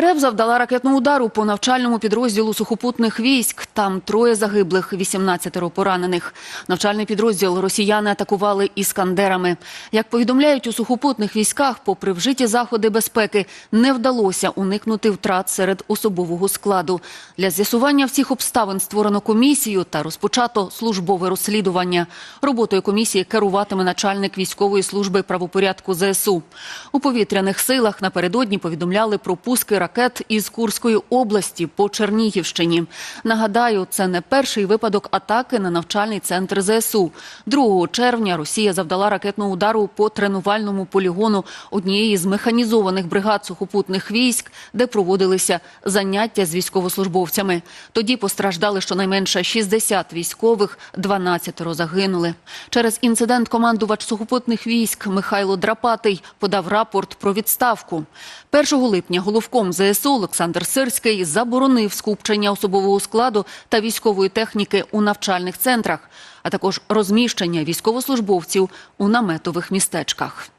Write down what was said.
РФ завдала ракетного удару по навчальному підрозділу сухопутних військ. Там троє загиблих, 18 поранених. Навчальний підрозділ росіяни атакували іскандерами. Як повідомляють у сухопутних військах, попри вжиті заходи безпеки, не вдалося уникнути втрат серед особового складу. Для з'ясування всіх обставин створено комісію та розпочато службове розслідування. Роботою комісії керуватиме начальник військової служби правопорядку ЗСУ. У повітряних силах напередодні повідомляли про пуски ракет із Курської області по Чернігівщині. Нагадаю, це не перший випадок атаки на навчальний центр ЗСУ. 2 червня Росія завдала ракетного удару по тренувальному полігону однієї з механізованих бригад сухопутних військ, де проводилися заняття з військовослужбовцями. Тоді постраждали щонайменше 60 військових, 12 загинули. Через інцидент командувач сухопутних військ Михайло Драпатий подав рапорт про відставку. 1 липня головком ЗСУ Олександр Сирський заборонив скупчення особового складу та військової техніки у навчальних центрах, а також розміщення військовослужбовців у наметових містечках.